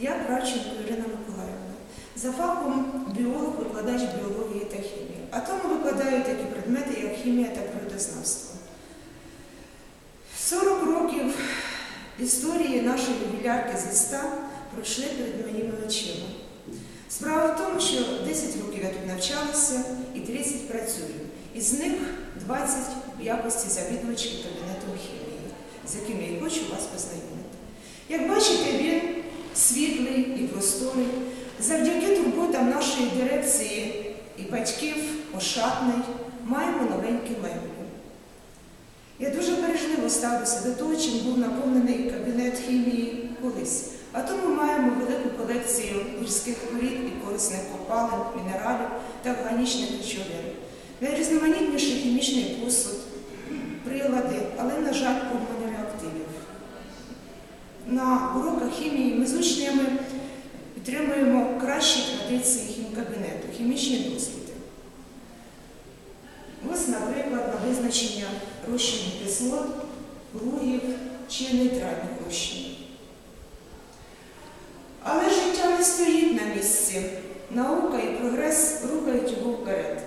Я Кравченко Ірина Миколаївна. За фахом біолог, викладач біології та хімії. А тому викладаю такі предмети, як хімія та природознавство. 40 років історії нашої ювілярки зі 100 пройшли перед моїми очима. Справа в тому, що 10 років я тут навчалася і 30 працюю. Із них 20 в якості завідувачки кабінетом хімії, з яким я і хочу вас познайомити. Як бачите, він світлий і просторий. Завдяки турботам нашої дирекції і батьків ошатний, маємо новенькі меблі. Я дуже бережливо ставлюся до того, чим був наповнений кабінет хімії колись. А тому маємо велику колекцію гірських порід і корисних копалин, мінералів та органічних речовин. Найрізноманітніший хімічний посуд, прилади, але, на жаль, повно реактивів. На уроках хімії ми з учнями традиції хімкабінету, хімічні досліди. Ось, наприклад, на визначення розчинів кислот, кругів чи нейтральних розчинів. Але життя не стоїть на місці. Наука і прогрес рухають його вперед.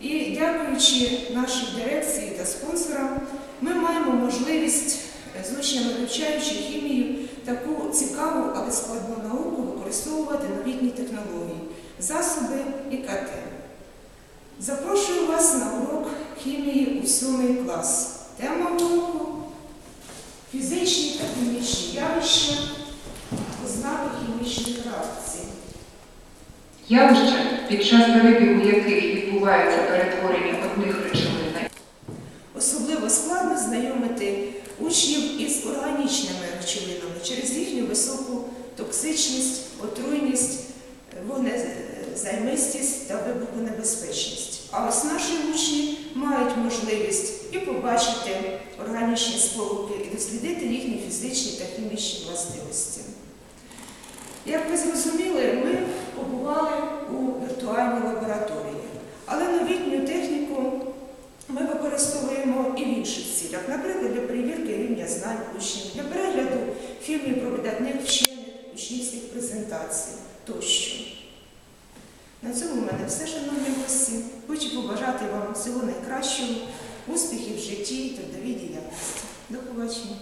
І дякуючи нашій дирекції та спонсорам, ми маємо можливість, е, з учнями вивчаючи хімію, таку цікаву, але складну науку новітні технології, засоби і КТ. Запрошую вас на урок хімії у 7 клас. Тема уроку фізичні та хімічні явища, ознаки хімічних реакцій. Явища, під час перебігу яких відбувається перетворення одних речовин Особливо складно знайомити учнів із органічними речовинами через їхню високу токсичність, отруйність, вогнезаймистість та вибухонебезпечність. А ось наші учні мають можливість і побачити органічні сполуки, і дослідити їхні фізичні та хімічні властивості. Як ви зрозуміли, ми побували у віртуальній лабораторії, але новітню техніку ми використовуємо і в інших цілях, наприклад, для перевірки рівня знань учнів, для перегляду фільмів про видатних вчених, учнівських презентацій тощо. На цьому в мене все, шановні гості. Хочу побажати вам всього найкращого, успіхів в житті і трудовій. До побачення.